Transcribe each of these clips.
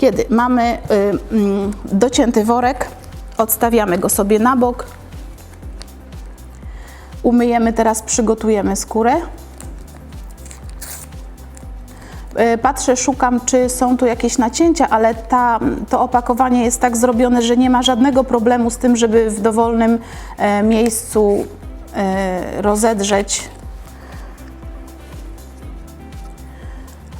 Kiedy mamy y, mm, docięty worek, odstawiamy go sobie na bok. Umyjemy teraz, przygotujemy skórę. Y, Patrzę, szukam, czy są tu jakieś nacięcia, ale ta, to opakowanie jest tak zrobione, że nie ma żadnego problemu z tym, żeby w dowolnym e, miejscu e, rozedrzeć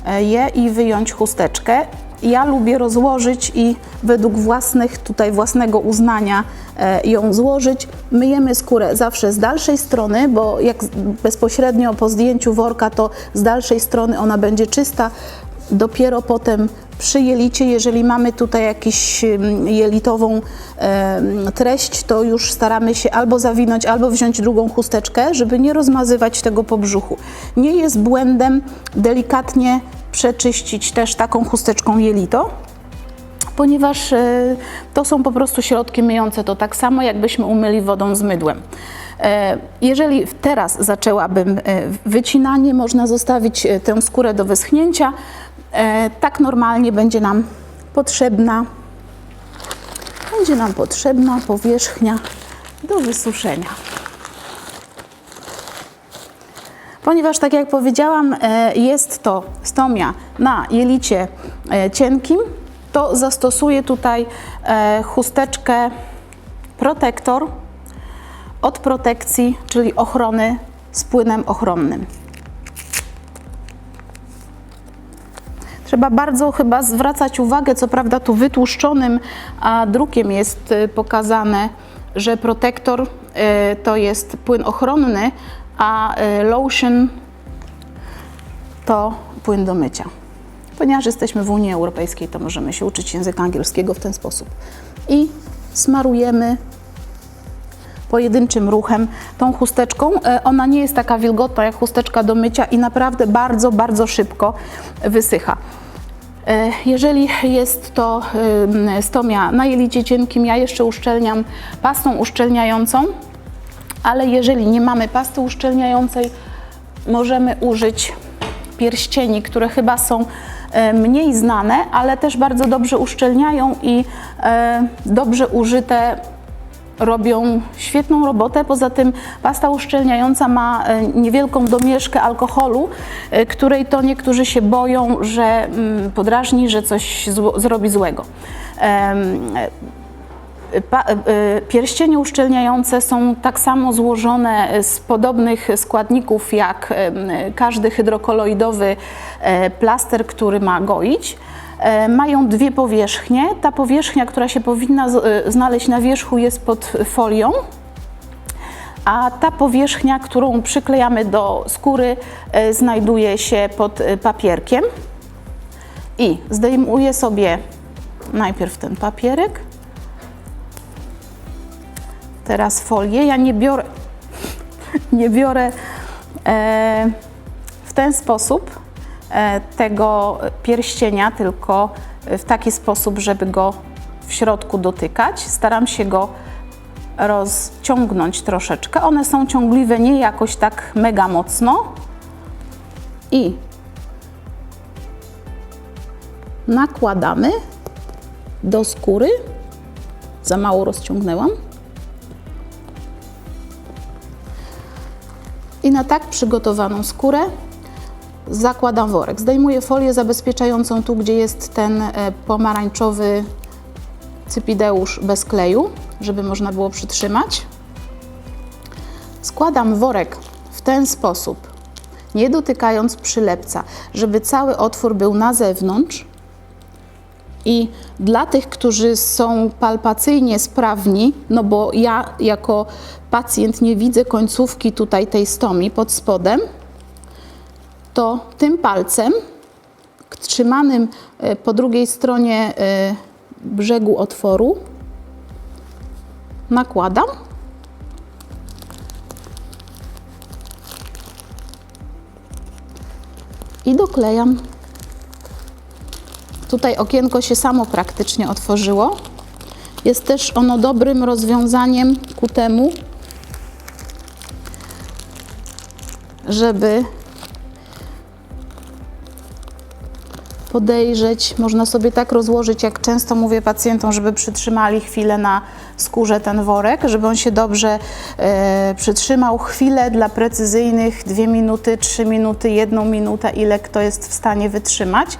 e, je i wyjąć chusteczkę. Ja lubię rozłożyć i według własnych, tutaj własnego uznania e, ją złożyć. Myjemy skórę zawsze z dalszej strony, bo jak bezpośrednio po zdjęciu worka, to z dalszej strony ona będzie czysta. Dopiero potem przy jelicie, jeżeli mamy tutaj jakąś jelitową treść, to już staramy się albo zawinąć, albo wziąć drugą chusteczkę, żeby nie rozmazywać tego po brzuchu. Nie jest błędem delikatnie przeczyścić też taką chusteczką jelito, ponieważ e, to są po prostu środki myjące to tak samo, jakbyśmy umyli wodą z mydłem. E, Jeżeli teraz zaczęłabym e, wycinanie, można zostawić tę skórę do wyschnięcia. Tak normalnie będzie nam potrzebna będzie nam potrzebna powierzchnia do wysuszenia. Ponieważ, tak jak powiedziałam, e, jest to stomia na jelicie e, cienkim, to zastosuję tutaj e, chusteczkę protektor od protekcji, czyli ochrony z płynem ochronnym. Trzeba bardzo chyba zwracać uwagę, co prawda tu wytłuszczonym a drukiem jest pokazane, że protektor to jest płyn ochronny, a y, lotion to płyn do mycia. Ponieważ jesteśmy w Unii Europejskiej, to możemy się uczyć języka angielskiego w ten sposób. I smarujemy pojedynczym ruchem tą chusteczką. E, Ona nie jest taka wilgotna jak chusteczka do mycia i naprawdę bardzo, bardzo szybko wysycha. E, Jeżeli jest to stomia na jelicie cienkim, ja jeszcze uszczelniam pastą uszczelniającą, ale jeżeli nie mamy pasty uszczelniającej, możemy użyć pierścieni, które chyba są e, mniej znane, ale też bardzo dobrze uszczelniają i e, dobrze użyte robią świetną robotę. Poza tym pasta uszczelniająca ma e, niewielką domieszkę alkoholu, której to niektórzy się boją, że mm, podrażni, że coś zrobi złego. E, pierścienie uszczelniające są tak samo złożone z podobnych składników jak każdy hydrokoloidowy e, plaster, który ma goić. E, Mają dwie powierzchnie. Ta powierzchnia, która się powinna znaleźć na wierzchu, jest pod folią, a ta powierzchnia, którą przyklejamy do skóry, znajduje się pod papierkiem. I zdejmuję sobie najpierw ten papierek. Teraz folię. Ja nie biorę, nie biorę e, w ten sposób e, tego pierścienia, tylko w taki sposób, żeby go w środku dotykać. Staram się go rozciągnąć troszeczkę. One są ciągliwe nie jakoś tak mega mocno. I nakładamy do skóry. Za mało rozciągnęłam. I na tak przygotowaną skórę zakładam worek. Zdejmuję folię zabezpieczającą tu, gdzie jest ten e, pomarańczowy cypideusz bez kleju, żeby można było przytrzymać. Składam worek w ten sposób, nie dotykając przylepca, żeby cały otwór był na zewnątrz. I dla tych, którzy są palpacyjnie sprawni, no bo ja jako pacjent nie widzę końcówki tutaj tej stomi pod spodem, to tym palcem trzymanym e, po drugiej stronie e, brzegu otworu nakładam. I doklejam. Tutaj okienko się samo praktycznie otworzyło. Jest też ono dobrym rozwiązaniem ku temu, żeby podejrzeć. Można sobie tak rozłożyć, jak często mówię pacjentom, żeby przytrzymali chwilę na skórze ten worek, żeby on się dobrze e, przytrzymał. Chwilę dla precyzyjnych, dwie minuty, trzy minuty, jedną minutę, ile kto jest w stanie wytrzymać.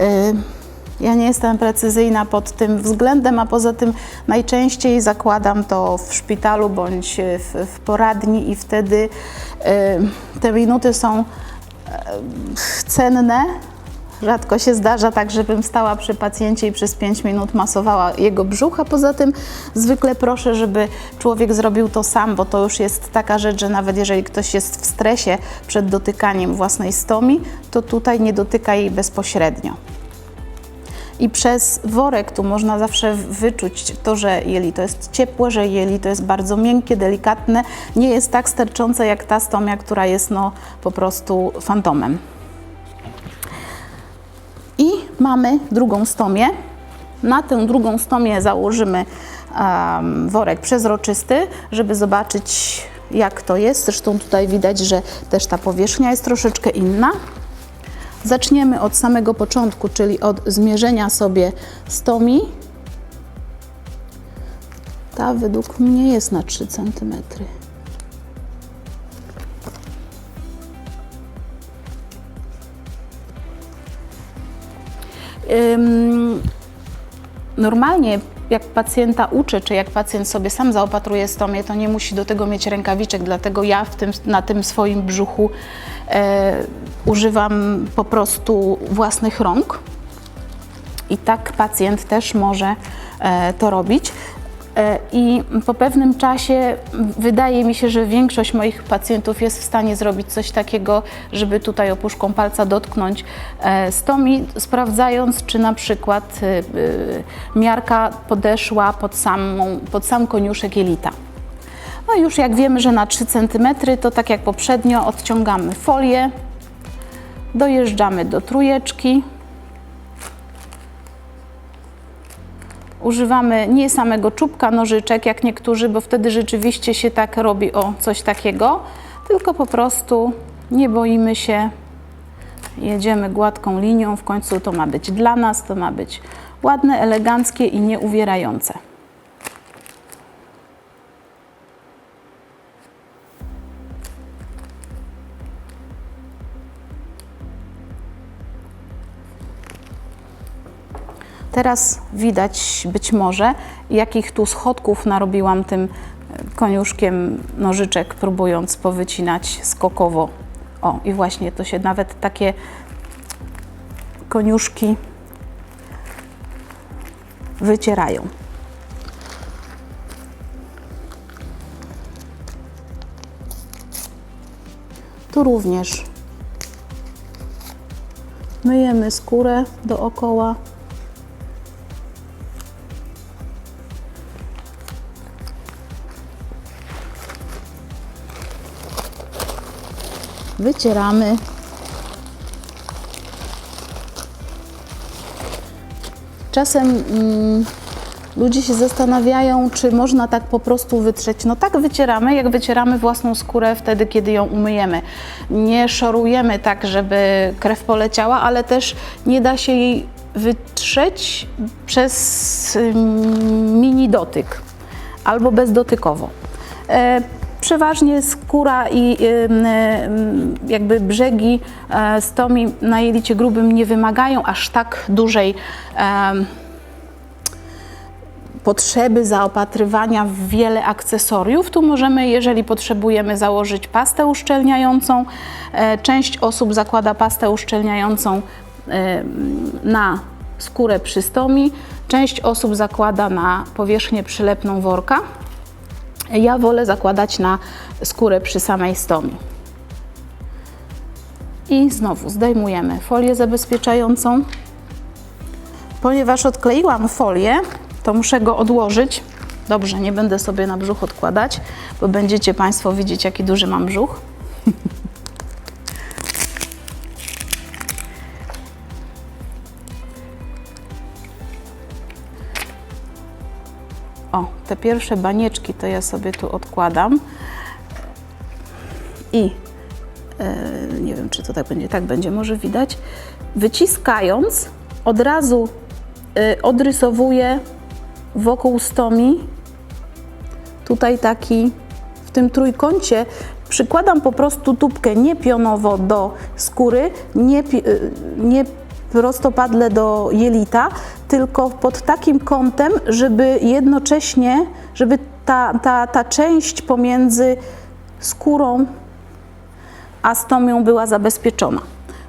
E, ja nie jestem precyzyjna pod tym względem, a poza tym najczęściej zakładam to w szpitalu bądź w, w poradni i wtedy e, te minuty są e, cenne. Rzadko się zdarza tak, żebym stała przy pacjencie i przez 5 minut masowała jego brzuch, a poza tym zwykle proszę, żeby człowiek zrobił to sam, bo to już jest taka rzecz, że nawet jeżeli ktoś jest w stresie przed dotykaniem własnej stomi, to tutaj nie dotyka jej bezpośrednio. I przez worek tu można zawsze wyczuć to, że jelito jest ciepłe, że jelito jest bardzo miękkie, delikatne, nie jest tak sterczące jak ta stomia, która jest no po prostu fantomem. Mamy drugą stomię. Na tę drugą stomię założymy um, worek przezroczysty, żeby zobaczyć jak to jest. Zresztą tutaj widać, że też ta powierzchnia jest troszeczkę inna. Zaczniemy od samego początku, czyli od zmierzenia sobie stomi. Ta według mnie jest na 3 cm. Normalnie jak pacjenta uczę, czy jak pacjent sobie sam zaopatruje stomię, to nie musi do tego mieć rękawiczek, dlatego ja w tym, na tym swoim brzuchu e, używam po prostu własnych rąk. I tak pacjent też może e, to robić. E, I po pewnym czasie wydaje mi się, że większość moich pacjentów jest w stanie zrobić coś takiego, żeby tutaj opuszką palca dotknąć e, stomi, sprawdzając, czy na przykład e, e, miarka podeszła pod, samą, pod sam koniuszek jelita. No już jak wiemy, że na 3 cm, to tak jak poprzednio odciągamy folię, dojeżdżamy do trójeczki. Używamy nie samego czubka nożyczek, jak niektórzy, bo wtedy rzeczywiście się tak robi o coś takiego, tylko po prostu nie boimy się, jedziemy gładką linią, w końcu to ma być dla nas, to ma być ładne, eleganckie i nieuwierające. Teraz widać być może, jakich tu schodków narobiłam tym e, koniuszkiem nożyczek, próbując powycinać skokowo. O, i właśnie to się nawet takie koniuszki wycierają. Tu również myjemy skórę dookoła. Wycieramy. Czasem mm, ludzie się zastanawiają, czy można tak po prostu wytrzeć. No tak wycieramy, jak wycieramy własną skórę wtedy, kiedy ją umyjemy. Nie szorujemy tak, żeby krew poleciała, ale też nie da się jej wytrzeć przez mm, mini dotyk albo bezdotykowo. E, Przeważnie skóra i jakby brzegi e, stomi na jelicie grubym nie wymagają aż tak dużej potrzeby zaopatrywania w wiele akcesoriów. Tu możemy, jeżeli potrzebujemy, założyć pastę uszczelniającą. E, Część osób zakłada pastę uszczelniającą e, na skórę przy stomi, część osób zakłada na powierzchnię przylepną worka. Ja wolę zakładać na skórę przy samej stomi. I znowu zdejmujemy folię zabezpieczającą. Ponieważ odkleiłam folię, to muszę go odłożyć. Dobrze, nie będę sobie na brzuch odkładać, bo będziecie Państwo widzieć, jaki duży mam brzuch. Te pierwsze banieczki to ja sobie tu odkładam. I e, nie wiem, czy to tak będzie, tak będzie, może widać. Wyciskając, od razu y, odrysowuję wokół stomi tutaj taki w tym trójkącie przykładam po prostu tubkę nie pionowo do skóry, nie, y, nie prostopadle do jelita, tylko pod takim kątem, żeby jednocześnie, żeby ta, ta, ta część pomiędzy skórą a stomią była zabezpieczona.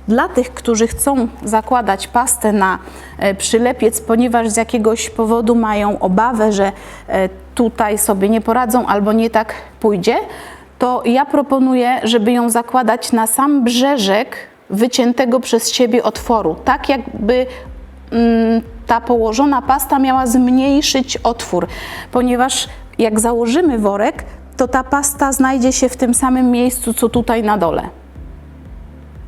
Dla tych, którzy chcą zakładać pastę na e, przylepiec, ponieważ z jakiegoś powodu mają obawę, że e, tutaj sobie nie poradzą albo nie tak pójdzie, to ja proponuję, żeby ją zakładać na sam brzeżek wyciętego przez siebie otworu, tak jakby mm, ta położona pasta miała zmniejszyć otwór, ponieważ jak założymy worek, to ta pasta znajdzie się w tym samym miejscu, co tutaj na dole.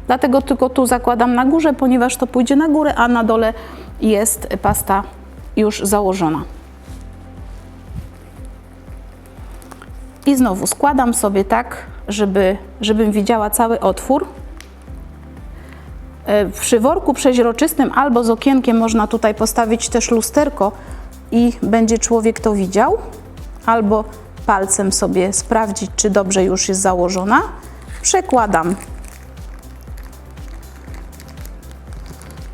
Dlatego tylko tu zakładam na górze, ponieważ to pójdzie na górę, a na dole jest pasta już założona. I znowu składam sobie tak, żeby, żebym widziała cały otwór. E, Przy worku przeźroczystym albo z okienkiem można tutaj postawić też lusterko i będzie człowiek to widział, albo palcem sobie sprawdzić, czy dobrze już jest założona. Przekładam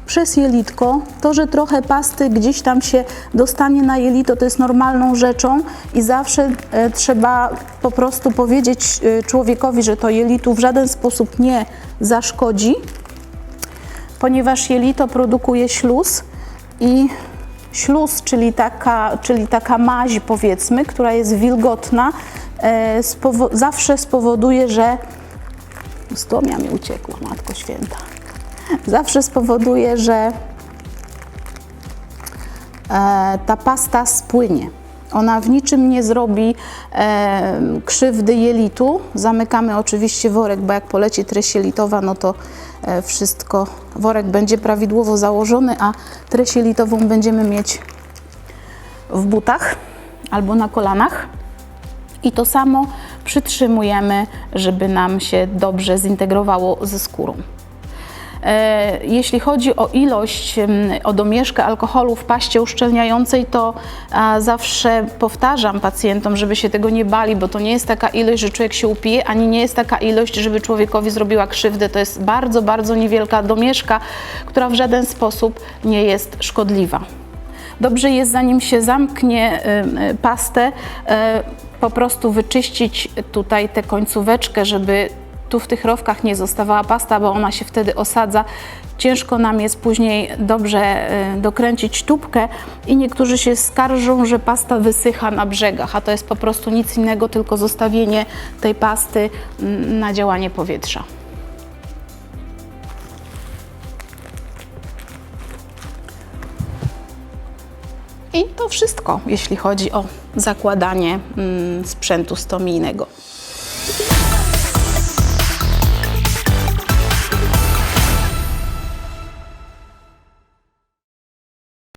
przez jelitko. To, że trochę pasty gdzieś tam się dostanie na jelito, to jest normalną rzeczą i zawsze e, trzeba po prostu powiedzieć e, człowiekowi, że to jelitu w żaden sposób nie zaszkodzi, ponieważ jelito produkuje śluz i śluz, czyli taka, czyli taka maź powiedzmy, która jest wilgotna, e, spowo- zawsze spowoduje, że stomia mi uciekła, Matko Święta zawsze spowoduje, że e, ta pasta spłynie. Ona w niczym nie zrobi e, krzywdy jelitu. Zamykamy oczywiście worek, bo jak poleci treść jelitowa, no to e, wszystko, worek będzie prawidłowo założony, a treść jelitową będziemy mieć w butach albo na kolanach. I to samo przytrzymujemy, żeby nam się dobrze zintegrowało ze skórą. E, Jeśli chodzi o ilość, o domieszkę alkoholu w paście uszczelniającej, to zawsze powtarzam pacjentom, żeby się tego nie bali, bo to nie jest taka ilość, że człowiek się upije, ani nie jest taka ilość, żeby człowiekowi zrobiła krzywdę. To jest bardzo, bardzo niewielka domieszka, która w żaden sposób nie jest szkodliwa. Dobrze jest, zanim się zamknie pastę, y, po prostu wyczyścić tutaj tę końcóweczkę, żeby tu w tych rowkach nie zostawała pasta, bo ona się wtedy osadza. Ciężko nam jest później dobrze y, dokręcić tubkę i niektórzy się skarżą, że pasta wysycha na brzegach, a to jest po prostu nic innego, tylko zostawienie tej pasty mm, na działanie powietrza. I to wszystko, jeśli chodzi o zakładanie mm, sprzętu stomijnego.